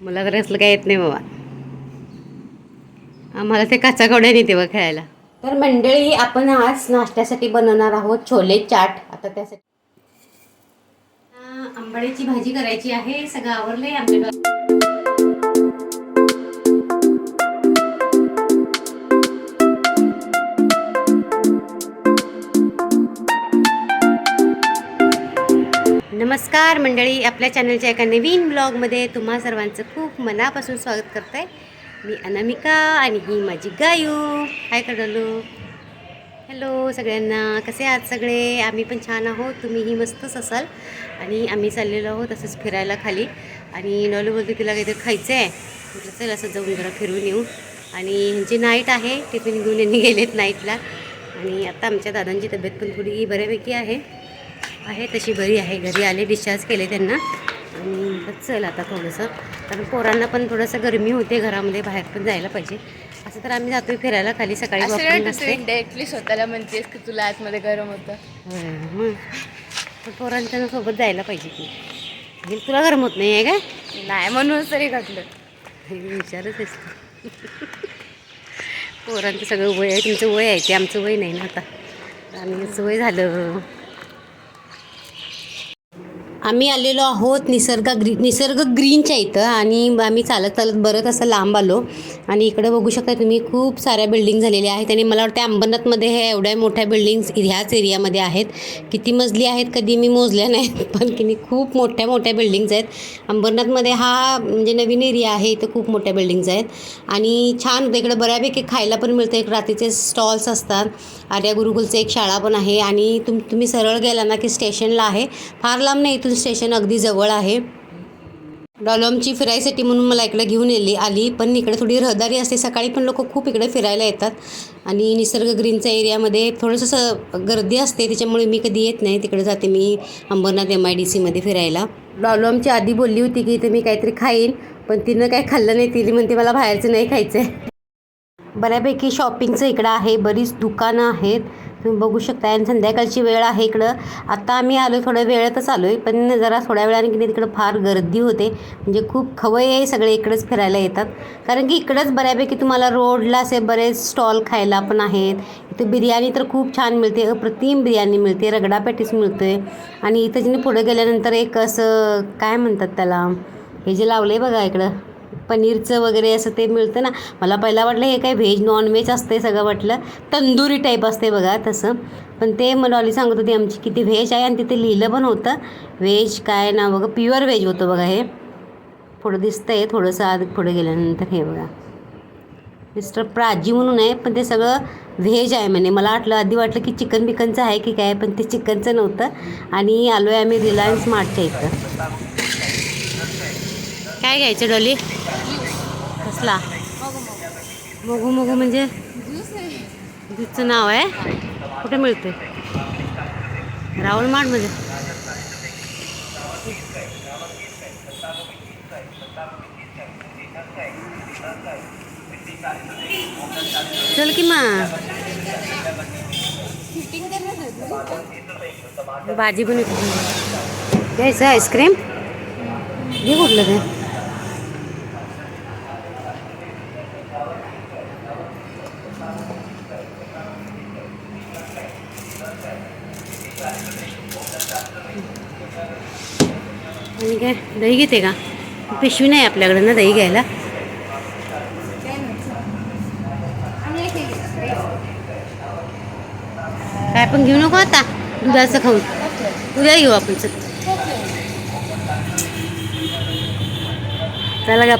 मला तर असलं काय येत नाही बाबा. आम्हाला ते काचा कवड्या नाही तेव्हा खेळायला तर मंडळी आपण आज नाश्त्यासाठी बनवणार आहोत छोले चाट. आता त्यासाठी आंबाड्याची भाजी करायची आहे. सगळं आवरलंय आमच्या नमस्कार मंडळी आपल्या चॅनलच्या एका नवीन ब्लॉगमध्ये तुम्हा सर्वांचं खूप मनापासून स्वागत करते मी अनामिका आणि ही माझी गायू. हाय कडलू हॅलो सगळ्यांना. कसे आहात सगळे? आम्ही पण छान आहोत. तुम्हीही मस्तच असाल. आणि आम्ही चाललेलो आहोत असंच फिरायला खाली. आणि नॉलू बोलते तिला काहीतरी खायचं आहे म्हटलं चल असं जाऊन जरा फिरून येऊ. आणि ह्यांची नाईट आहे. टिफिन घेऊन यांनी गेलेत नाईटला आणि आता आमच्या दादांची तब्येत पण थोडी बऱ्यापैकी आहे. आहे तशी बरी आहे. घरी आले डिस्चार्ज केले त्यांना. आणि चल आता थोडंसं. कारण पोरांना पण थोडंसं गरमी होते घरामध्ये बाहेर पण जायला पाहिजे. असं तर आम्ही जातोय फिरायला खाली सकाळी डायरेक्टली स्वतःला म्हणतेस की तुला आतमध्ये गरम होतं? मग. पण पोरांच्या सोबत जायला पाहिजे की. म्हणजे तुला गरम होत नाही आहे काय? नाही म्हणून तरी घातलं. विचारच असते पोरांचं सगळं वय आहे तुमचं वय आहे ते आमचं वय नाही ना आता. आम्ही वय झालं. आम्ही आलेलो आहोत निसर्ग ग्री निसर्ग ग्रीनच्या इथं आणि आम्ही चालत चालत बरंच असं लांब आलो. आणि इकडे बघू शकता तुम्ही खूप साऱ्या बिल्डिंग झालेल्या आहेत आणि मला वाटतं अंबरनाथमध्ये हे एवढ्या मोठ्या बिल्डिंग्स ह्याच एरियामध्ये आहेत. किती मजली आहेत कधी मी मोजल्या नाहीत पण की खूप मोठ्या मोठ्या बिल्डिंग्ज आहेत. अंबरनाथमध्ये हा म्हणजे नवीन एरिया आहे इथं खूप मोठ्या बिल्डिंग्ज आहेत. आणि छान होतं इकडे बऱ्यापैकी खायला पण मिळतं एक रात्रीचे स्टॉल्स असतात. आर्या गुरुकुलचं एक शाळा पण आहे आणि तुम तुम्ही सरळ गेला ना की स्टेशनला आहे. फार लांब नाही इथून स्टेशन अगदी जवळ आहे. डॉलॉमची फिरायसाठी म्हणून मला इकडे घेऊन येली आली. पण इकडे थोडी रहदारी असते. सकाळी पण लोक खूप इकडे फिरायला येतात. आणि निसर्ग ग्रीनच्या एरियामध्ये थोडंसं गर्दी असते. त्याच्यामुळे मी कधी येत नाही. तिकडे जाते मी अंबरनाथ एम आय डी सीमध्ये फिरायला. डॉलॉमची आधी बोलली होती की इथे मी काहीतरी खाईन पण तिनं काय खाल्लं नाही. तिने म्हणते मला बाहेरचं नाही खायचं आहे बऱ्यापैकी शॉपिंगचं इकडं आहे. बरीच दुकानं आहेत. तुम्ही बघू शकता. आणि संध्याकाळची वेळ आहे इकडं. आता आम्ही आलो थोड्या वेळातच आलो आहे पण जरा थोड्या वेळाने की नाही तिकडं फार गर्दी होते. म्हणजे खूप खवय आहे सगळे इकडंच फिरायला येतात. कारण की इकडंच बऱ्यापैकी तुम्हाला रोडला असे बरेच स्टॉल खायला पण आहेत. इथं बिर्याणी तर खूप छान मिळते अप्रतिम बिर्याणी मिळते रगडा पॅटीस मिळतो आहे आणि इथं जिने पुढे गेल्यानंतर एक असं काय म्हणतात त्याला हे जे लावलं आहे बघा इकडं. पनीरचं वगैरे असं ते मिळतं ना. मला पहिला वाटलं हे काय व्हेज नॉनव्हेज असतं असते सगळं वाटलं. तंदुरी टाईप असते बघा तसं. पण ते मला डॉली सांगत होती आमची किती व्हेज आहे आणि तिथे लिहिलं पण होतं. व्हेज काय ना बघा प्युअर व्हेज होतं बघा हे. पुढं दिसतं आहे थोडंसं आत पुढे गेल्यानंतर हे बघा. मिस्टर प्राजी म्हणून आहे पण ते सगळं व्हेज आहे म्हणे. मला वाटलं आधी वाटलं की चिकन बिकनचं आहे की काय पण ते चिकनचं नव्हतं. आणि आलो आहे आम्ही रिलायन्स मार्टच्या इथं. काय घ्यायचं डॉली? कसला? मोगू मोगू म्हणजे? ज्यूसचं नाव आहे. कुठे मिळते राहुल मार्टमध्ये चल की मा भाजी पण घ्यायचं आईस्क्रीम घे कुठलं ते आणि काय दही घेते का? पिशवी नाही आपल्याकडे ना दही घ्यायला. काय पण घेऊ नको आता दुधाचं खाऊन. उद्या घेऊ आपण चल. चला का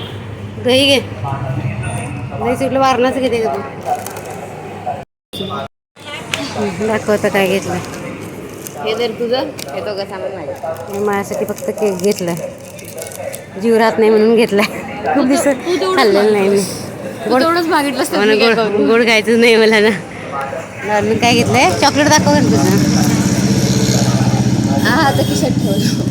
दही घे. दही सुटलं वारणाचं घेते का तू? दाखवता काय घेतलं. हे जर तुझं हे कसा माझ्या. मी माझ्यासाठी फक्त केक घेतलाय जीव राहत नाही म्हणून घेतलाय खूप दिवस खाल्लेलं नाही मी. गोड तेवढंच मागितलं मला गोड गोड खायचं नाही मला ना. मी काय घेतलंय? चॉकलेट दाखव तुझं हा आता खिशात ठेवलं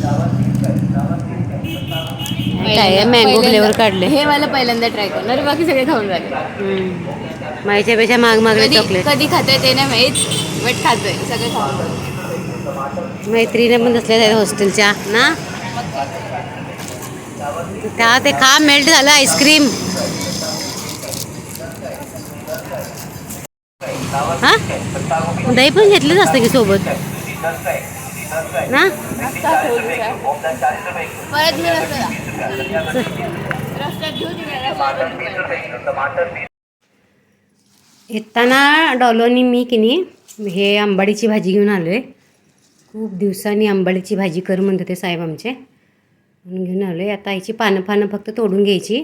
काय मँगो फ्लेवर काढले. हे मला पहिल्यांदा ट्राय करणार बाकी सगळे खाऊन झाले हम्म. माझ्यापेक्षा महाग मागले चॉकलेट कधी खातोय ते नाही माहीत बट खातोय. सगळे खाऊन. मैत्रिणी पण असल्या आहेत हॉस्टेलच्या. ना? त्या ते खा मेल्ट झालं आईस्क्रीम. हा? दही पण घेतलंच असतं की सोबत? ना? येताना डॉलोनी मी की नाही हे आंबाडीची भाजी घेऊन आलो आहे खूप दिवसांनी आंबाडीची भाजी कर म्हणत होते साहेब आमचे. म्हणून घेऊन आलो आहे आता याची पानं पानं फक्त तोडून घ्यायची.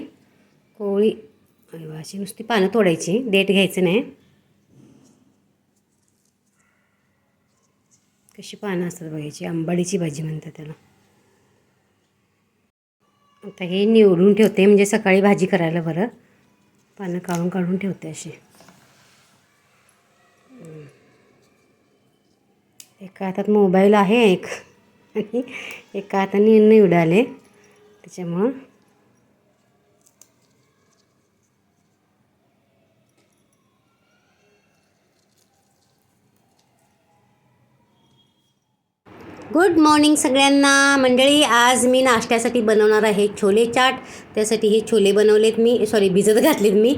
कोळी अशी नुसती पानं तोडायची. देठ घ्यायचं नाही. कशी पानं असतात बघायची आंबाडीची भाजी म्हणतात त्याला. आता हे निवडून ठेवते म्हणजे सकाळी भाजी करायला बरं. पानं काढून काढून ठेवते अशी. एका हातात मोबाईल आहे एक. आणि एका हाताने उडाले. त्याच्यामुळं गुड मॉर्निंग सगळ्यांना. मंडळी आज मी नाश्त्यासाठी बनवणार आहे छोले चाट. त्यासाठी हे छोले बनवलेत मी. सॉरी भिजत घातलेत मी.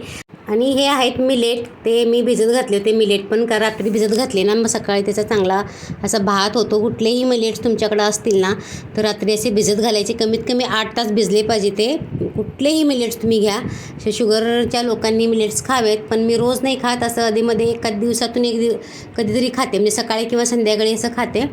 आणि हे आहेत मिलेट ते मी भिजत घातले होते. मिलेट पण का रात्री भिजत घातले ना मग सकाळी त्याचा चांगला असा भात होतो. कुठलेही मिलेट्स तुमच्याकडे असतील ना तर रात्री असे भिजत घालायचे. कमीत कमी आठ तास भिजले पाहिजे ते. कुठलेही मिलेट्स तुम्ही घ्या. असे शुगरच्या लोकांनी मिलेट्स खावेत पण मी रोज नाही खात. असं आधीमध्ये एका दिवसातून एक दिव कधीतरी खाते. म्हणजे सकाळी किंवा संध्याकाळी असं खाते.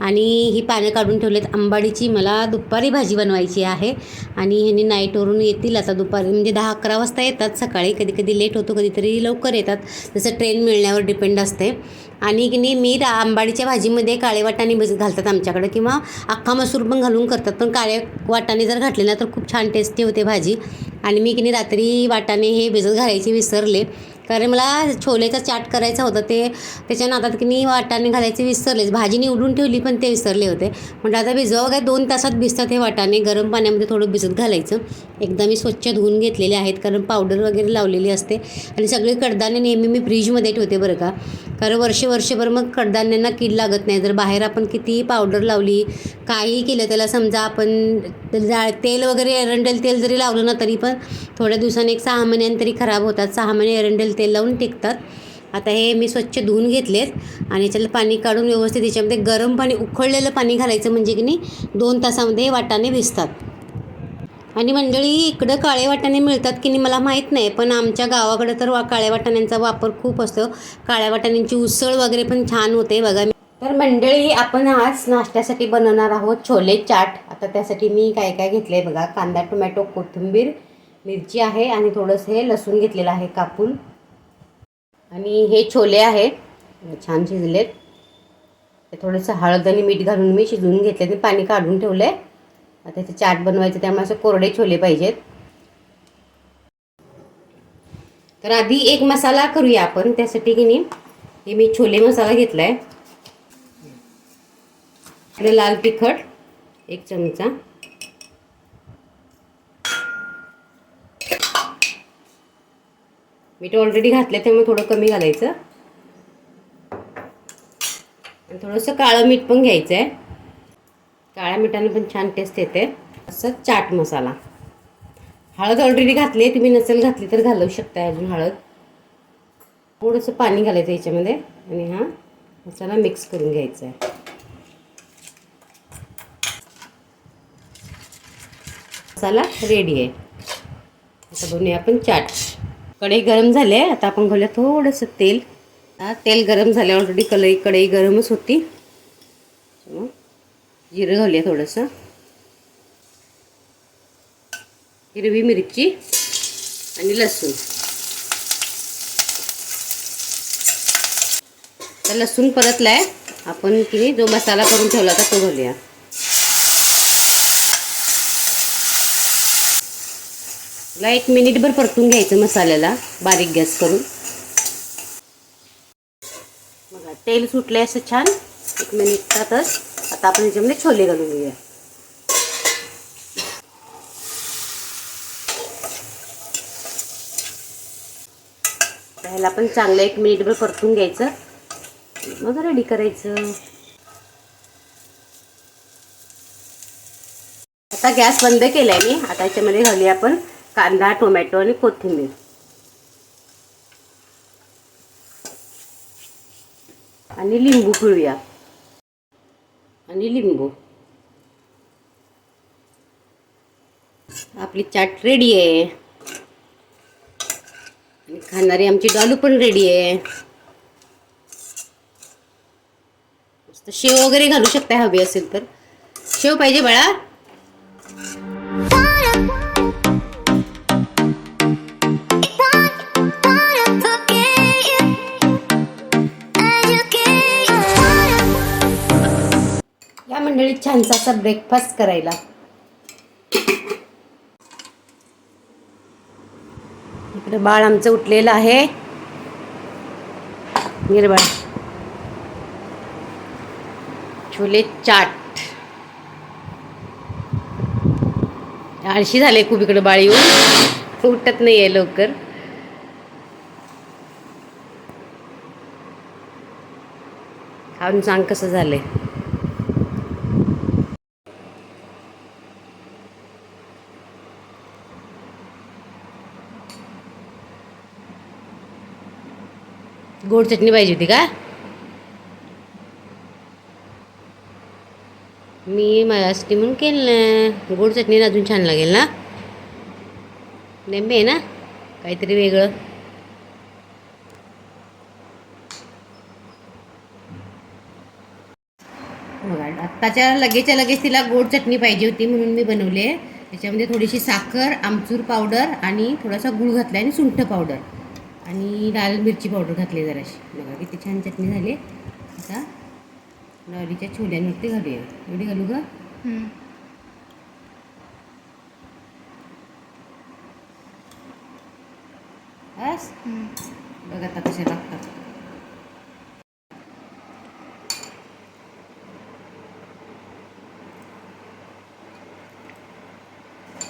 आणि ही पानं काढून ठेवलेत. आंबाडीची मला दुपारी भाजी बनवायची आहे. आणि ह्यांनी नाईटवरून येतील आता दुपारी. म्हणजे दहा अकरा वाजता येतात सकाळी. कधी कधी लेट होतो कधीतरी लवकर येतात. जसं ट्रेन मिळण्यावर डिपेंड असते. आणि की नाही मी रा- आंबाडीच्या भाजीमध्ये काळे वाटाणे भिजत घालतात आमच्याकडे किंवा अख्खा मसूर पण घालून करतात. पण काळे वाटाणे जर घातले ना तर खूप छान टेस्टी होते भाजी. आणि मी की नाही रात्री वाटाणे हे भिजत घालायचे विसरले. कारण मला छोलेचा चाट करायचा होता ते त्याच्या नादात की मी वाटाणे घालायचे विसरलेच भाजी निवडून ठेवली पण ते विसरले होते. म्हटलं आता भिजवा काय दोन तासात भिजतात हे वाटाणे. गरम पाण्यामध्ये थोडं भिजत घालायचं. एकदा मी स्वच्छ धुवून घेतलेले आहेत कारण पावडर वगैरे लावलेली असते. आणि सगळे कडधान्य नेहमी मी फ्रीजमध्ये ठेवते बरं का. कारण वर्षे वर्षभर मग कडधान्यांना कीड लागत नाही. जर बाहेर आपण किती पावडर लावली काही केलं त्याला समजा आपण तेल वगैरे एरंडेल तेल जरी लावलं ना तरी पण थोड्या दिवसांनी एक सहा महिन्यांनी तरी खराब होतात. सहा महिने एरंडेल ते लावून टिकतात. आता हे मी स्वच्छ धुवून घेतलेत आणि याच्यातलं पाणी काढून व्यवस्थित याच्यामध्ये गरम पाणी उकळलेलं पाणी घालायचं म्हणजे की नाही दोन तासामध्ये वाटाणे भिजतात आणि मंडळी इकडं काळे वाटाणे मिळतात की नाही मला माहीत नाही पण आमच्या गावाकडे तर वा काळ्या वाटाण्यांचा वापर खूप असतो. काळ्या वाटाण्यांची उसळ वगैरे पण छान होते बघा. तर मंडळी आपण आज नाश्त्यासाठी बनवणार आहोत छोले चाट. आता त्यासाठी मी काय काय घेतलं आहे बघा. कांदा टोमॅटो कोथिंबीर मिरची आहे आणि थोडंसं हे लसूण घेतलेलं आहे कापून. आणि हे छोले आहेत. छान शिजलेत. ते थोडंसं हळद आणि मीठ घालून मी शिजवून घेतले. आणि पाणी काढून ठेवलं. आहे आता ते चाट बनवायचं त्यामुळे असं कोरडे छोले पाहिजेत. तर आधी एक मसाला करूया आपण. त्यासाठी की नाही हे मी छोले मसाला घेतला आहे लाल तिखट एक चमचा. मीठ ऑलरेडी घातलं त्यामुळे थोडं कमी घालायचं. आणि थोडंसं काळं मीठ पण घ्यायचं आहे काळ्या मिठाने पण छान टेस्ट येते. असं चाट मसाला. हळद ऑलरेडी घातली आहे तुम्ही नसेल घातली तर घालवू शकता अजून हळद. थोडंसं पाणी घालायचं याच्यामध्ये. आणि हा मसाला मिक्स करून घ्यायचा आहे मसाला रेडी आहे. आता बनवूया आपण चाट. कढई गरम झाली आहे. आता आपण घालूया थोडंसं तेल. तेल गरम झाले ऑलरेडी कढई कढई गरमच होती. जिरं घालूया थोडंसं. हिरवी मिरची आणि लसूण. तर लसूण परतला आहे आपण की जो मसाला करून ठेवला होता तो घालूया. ला एक मिनिटभर परतून घ्यायचं मसाल्याला बारीक गॅस करून. बघा तेल सुटलंय असं छान. एक मिनिटातच आता आपण याच्यामध्ये छोले घालून घेऊया त्याला पण चांगलं एक मिनिटभर परतून घ्यायचं. मग रेडी करायचं. आता गॅस बंद केलाय मी. आता याच्यामध्ये घालूया आपण. कांदा टोमॅटो आणि कोथिंबीर. आणि लिंबू पिळूया. आणि लिंबू. आपली चाट रेडी आहे. आणि खाणारी आमची डॉलू पण रेडी आहे. शेव वगैरे घालू शकता हवी असेल तर. शेव पाहिजे बाळा. या छानसा असा ब्रेकफास्ट करायला. इकडे बाळ आमचं उठलेलं आहे. निर्बाळ छोले चाट. आळशी झाले खूप इकडे बाळ येऊन. उठत नाही आहे लवकर. खाऊन सांग कसं झालंय. गोड चटणी पाहिजे होती का? मी माझ्यासाठी म्हणून केलं ना. गोड चटणी अजून छान लागेल ना. नेंबे आहे ना काहीतरी वेगळं. बघा आत्ताच्या लगेचच्या लगेच तिला गोड चटणी पाहिजे होती म्हणून मी बनवली आहे. त्याच्यामध्ये थोडीशी साखर आमचूर पावडर आणि थोडासा गूळ घातला आणि सुंठ पावडर. आणि लाल मिरची पावडर घातली जराशी. बघा किती छान चटणी झाली. आता लॉलीच्या छोल्यांवरती घालूया. एवढी घालू का बस. बघ आता कसे लागतात.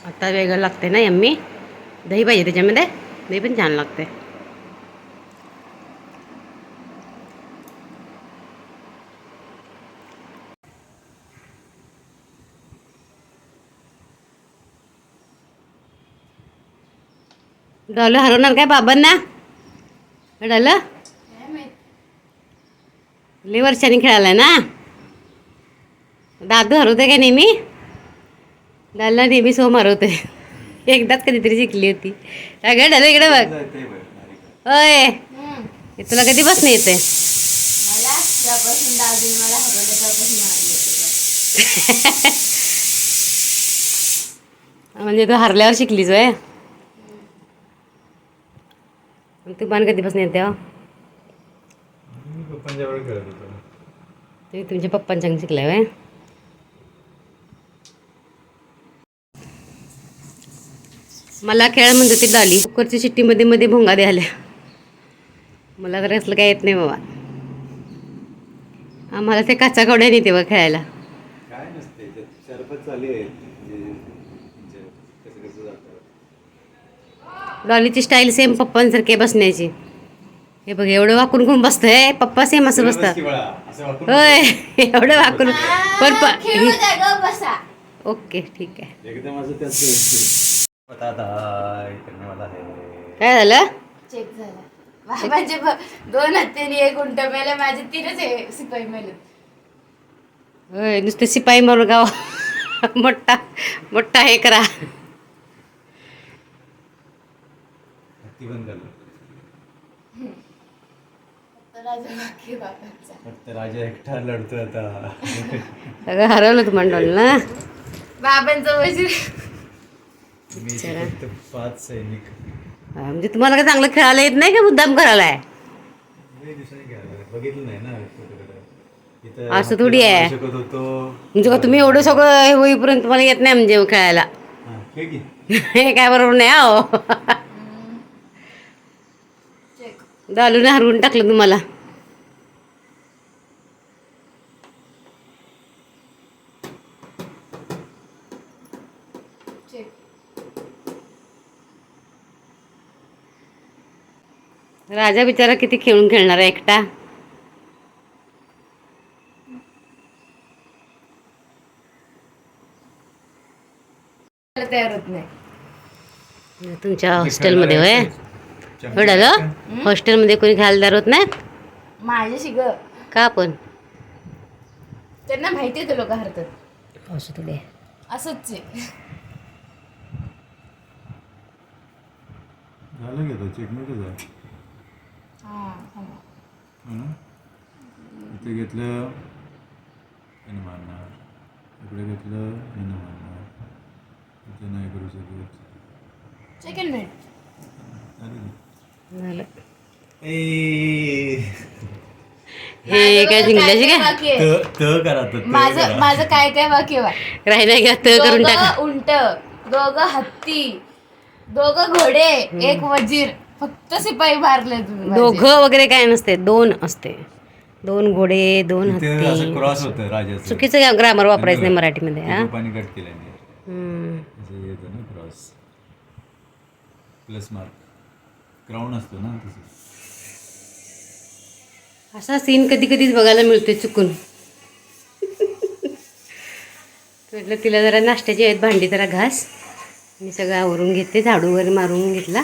आता वेगळं लागते ना यम्मी? दही पाहिजे त्याच्यामध्ये? दही पण छान लागते डॉल हरवणार काय बाबांना? डॉल लई वर्षांनी खेळालाय ना? दादू हरवते काय नेहमी? दादला नेहमी सोम हरवते एकदाच कधीतरी शिकली होती. अगं डॉल इकडे बघ. होय. तुला कधी तेव्हापासून मला येते. म्हणजे तू हरल्यावर शिकलीच वय तू पण कधीपासून येते हो. मी पप्पांच्या वेळ करत होतो. तुम्ही तुमच्या पप्पांच्या शिकलाय वय मला खेळ म्हणत होती डॉली. कुकरची शिट्टीमध्ये मध्ये भोंगा द्यायला. मला तर असलं काय येत नाही बाबा. आम्हाला ते काचा कवड्या नेते बघ खेळायला काय नसते त्याच्यात चार पाच चाली आहेत म्हणजे जे कसं कसं जातं डॉलीची स्टाईल सेम पप्पांसारखी बसण्याची. हे बघ एवढं वाकून कोण बसतंय. पप्पा सेम असं बस बसतात. होय एवढं वाकून. पण ओके ठीक आहे. है. काय झालं? चेक झाला. बाबांचे ब- दोन हत्याने एक उंट मेले माझे तीनच हे मेले होय नुसते शिपाई मारून गाव. मोठा मोठा हे करा. फक्त राजा एकटा लढतोय आता. सगळं हरवलं तुम्हाला डॉल ना? बाबांचं वजीर मी फक्त पाच सैनिक. हा, म्हणजे तुम्हाला काय चांगलं खेळायला येत नाही का मुद्दाम करायला आहे लई दिवसांनी खेळायला. बघितलं नाही ना फोटोकडे. इथं असं थोडी आहे. शकत होतो. म्हणजे का तुम्ही एवढं सगळं हे होईपर्यंत तुम्हाला येत नाही म्हणजे खेळायला? हा, खेळ की. हे काय बरोबर नाही हो. डालूने हरवून टाकलं तुम्हाला. चेक राजा बिचारा किती खेळून खेळणार आहे एकटा? तुमच्या हॉस्टेलमध्ये होय? एवढं हॉस्टेलमध्ये कोणी खालदार होत नाहीत? माझ्याशी ग. का पण? त्यांना माहिती आहे ते लोक हरतात. असू तुले असंच आहे. झालं घेतो चेकमेटच आहे हा, थांबा. हो ना? इथे घेतलं यानं मारणार. इकडे घेतलं यानं मारणार. इथे नाही करू शकत. सेकंड मिनिट झालं. हे काय जिंकल्याची काय बाकी आहे. त त करा त त माझं. माझं काय काय बाकी आहे. राहिला घ्या तर करून टाका. दोघं उंट दोघं हत्ती दोघं घोडे एक वजीर. फक्त शिपाई मारले तुम्ही माझे. दोघं वगैरे काय नसते दोन असते. दोन घोडे दोन असं हत्ती. क्रॉस होतं राजाचं. चुकीचं ग्रामर वापरायचं नाही मराठीमध्ये हा? पाणी कट केल्याने. हम्म. असं येतं ना क्रॉस प्लस मार्क क्राऊन असतो ना तसं. असा सीन कधी कधीच बघायला मिळतोय चुकून. म्हटलं तिला जरा नाश्त्याची आहेत भांडी जरा घास. मी सगळं आवरून घेते झाडू वगैरे मारून घेतला.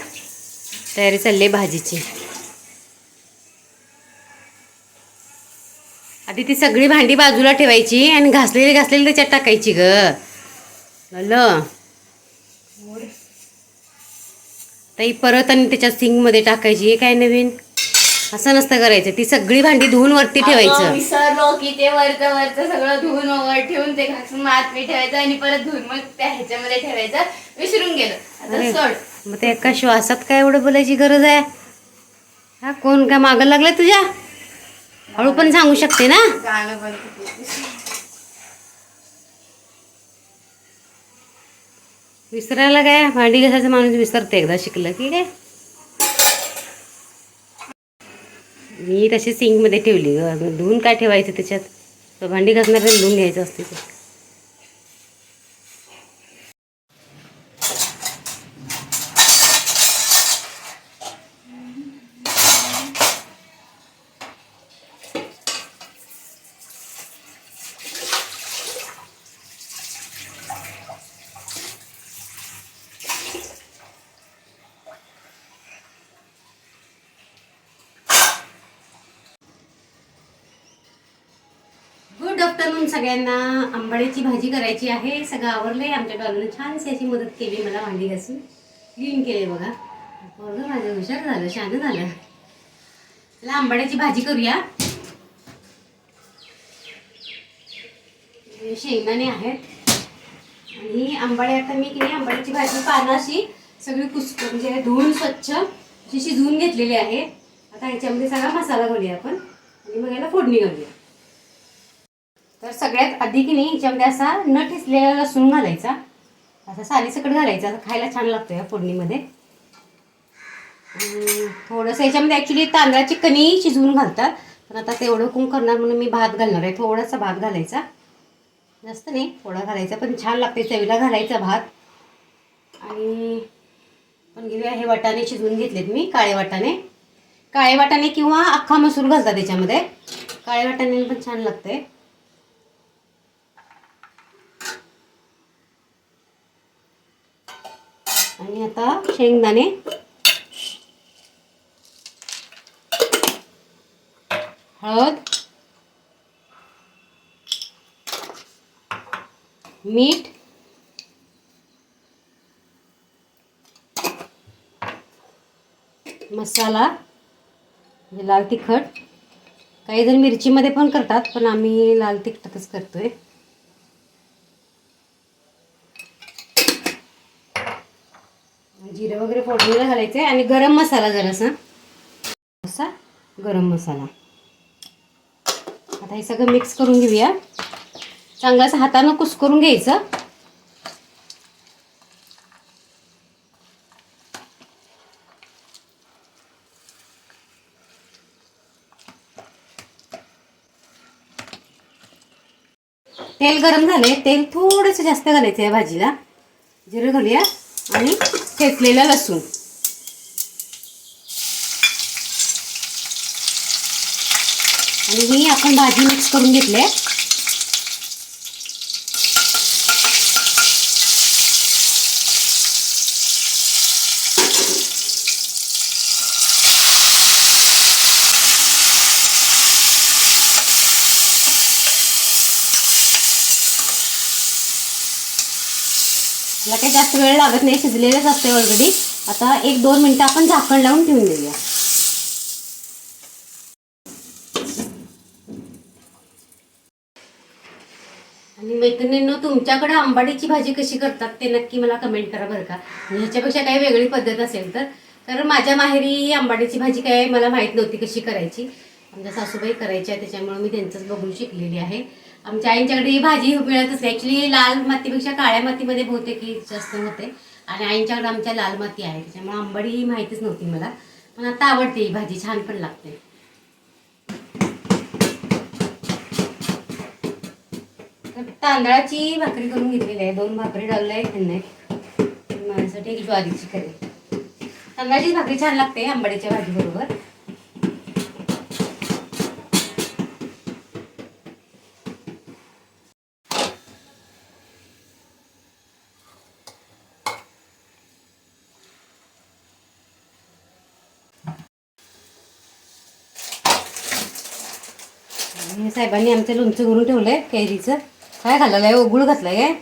तयारी चालली आहे भाजीची. आधी ती सगळी भांडी बाजूला ठेवायची आणि घासलेली घासलेली त्याच्यात टाकायची ग. झालं ताई परत आणि त्याच्यात सिंकमध्ये टाकायची हे काय नवीन? असं नसतं करायचं ती सगळी भांडी धुवून वरती ठेवायचं. विसरलो की ते वरचं वरचं सगळं धुवून वर ठेवून ते घासून मात मी ठेवायचं आणि परत धुवून मग त्या ह्याच्यामध्ये ठेवायचं विसरून गेलं. सोड. मग ते एका श्वासात काय एवढं बोलायची गरज आहे? हा कोण काय मागं लागलाय तुझ्या? हळू पण सांगू शकते ना? विसरायला काय? भांडी घासायचं माणूस विसरते एकदा शिकलं की काय मी तशी सिंकमध्ये ठेवली ग. धुवून काय ठेवायचं त्याच्यात? तर भांडी घासणार धुवून घ्यायचं असते गुड आफ्टरनून सगळ्यांना. आंबाड्याची भाजी करायची आहे. सगळं आवरलंय. आमच्या डॉलरने छानशी अशी मदत केली मला भांडी घासून क्लीन केले बघा. बघा माझं हुशार झालं शान झालं. चला आंबाड्याची भाजी करूया. शेंगदाणे आहेत. आणि आंबाडे आता मी की नाही आंबाड्याची भाजी पानं अशी सगळी कुसक म्हणजे धुवून स्वच्छ अशी शिजवून घेतलेली आहे. आता ह्याच्यामध्ये सगळा मसाला घालूया आपण. आणि मग याला फोडणी घालूया. तर सगळ्यात आधी की नाही याच्यामध्ये असा न ठेचलेला लसूण घालायचा. असा सालीसकट घालायचा असं खायला छान लागतो या फोडणीमध्ये. थोडंसं याच्यामध्ये ॲक्च्युली तांदळाची कणी शिजवून घालतात. पण आता तेवढं कोण करणार म्हणून मी भात घालणार आहे. थोडासा भात घालायचा. जास्त नाही थोडा घालायचा पण छान लागते चवीला घालायचा भात. आणि पण घेऊया हे वाटाणे शिजवून घेतलेत मी काळे वाटाणे. काळे वाटाणे किंवा अख्खा मसूर घालतात त्याच्यामध्ये काळे वाटाणे पण छान लागते आणि आता शेंगदाणे. हळद. मीठ. मसाला. म्हणजे लाल तिखट. काही जण मिरचीमध्ये पण करतात पण आम्ही लाल तिखटच करतोय. जिरं वगैरे फोडणीला घालायचं आहे आणि गरम मसाला जरासा. असा गरम मसाला. आता हे सगळं मिक्स करून घेऊया. चांगलं असं हातानं कुस्करून घ्यायचं. तेल गरम झाले तेल थोडंसं जास्त घालायचं या भाजीला. जिरं घालूया आणि ठेचलेला लसूण. आणि ही आपण भाजी मिक्स करून घेतली आहे. याला काही जास्त वेळ लागत नाही शिजलेलंच असते ऑलरेडी आता एक दोन मिनटं आपण झाकण लावून ठेवून देऊया. आणि मैत्रिणींनो तुमच्याकडे आंबाडीची भाजी कशी करतात ते नक्की मला कमेंट करा बरं का. ह्याच्यापेक्षा काही वेगळी पद्धत असेल तर. कारण माझ्या माहेरी ही आंबाडीची भाजी काय मला माहीत नव्हती कशी करायची. आमच्या सासूबाई करायची आहे त्याच्यामुळे मी त्यांचंच बघून शिकलेली आहे. आमच्या आईंच्याकडे ही भाजी मिळत असते. ॲक्च्युली लाल मातीपेक्षा काळ्या मातीमध्ये बहुतेक ही जास्त होते. आणि आईंच्याकडे आमच्या लाल माती आहे. त्याच्यामुळे आंबाडी ही माहितीच नव्हती मला. पण आता आवडते ही भाजी. छान पण लागते. तर तांदळाची भाकरी करून घेतलेली आहे. दोन भाकरी डाळल्या आहेत त्यांना. माझ्यासाठी एक ज्वारीची करेल तांदळाची भाकरी छान लागते आंबाडीच्या भाजीबरोबर. आणि साहेबांनी आमचं लोणचं करून आहे कैरीचं. काय घालायला आहे? गुळ घातलं आहे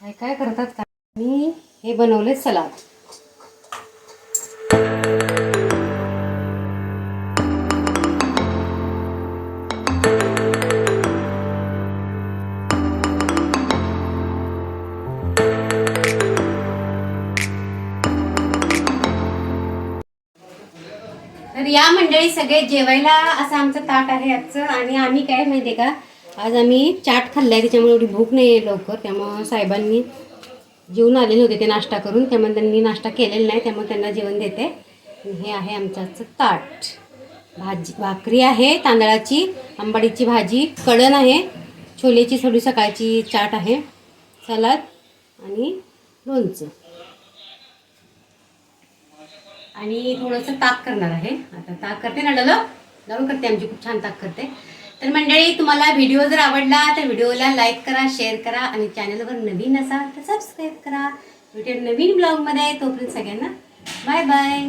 काय काय करतात का? मी हे बनवले सलाद. या मंडळी सगळे जेवायला असं आमचं ताट आहे आजचं. आणि आम्ही काय माहिती का? आज आम्ही चाट खाल्लाय त्याच्यामुळे एवढी भूक नाही आहे लवकर. त्यामुळं साहेबांनी जेवून आलेले होते ते नाश्ता करून. त्यामुळे त्यांनी नाश्ता केलेला नाही त्यामुळे त्यांना जेवण देते. हे आहे आमचं आजचं ताट. भाजी भाकरी आहे तांदळाची आंबाडीची भाजी कढण आहे छोलेची थोडी सकाळची चाट आहे सलाद आणि लोणचं. आणि थोडंसं ताक करणार आहे. आता ताक करते ना डलो जाऊन करते आमची खूप छान ताक करते. तर मंडळी तुम्हाला व्हिडिओ जर आवडला तर व्हिडिओला लाईक करा शेअर करा आणि चॅनलवर नवीन असाल तर सबस्क्राईब करा. भेटेल नवीन ब्लॉगमध्ये. तोपर्यंत सगळ्यांना बाय बाय.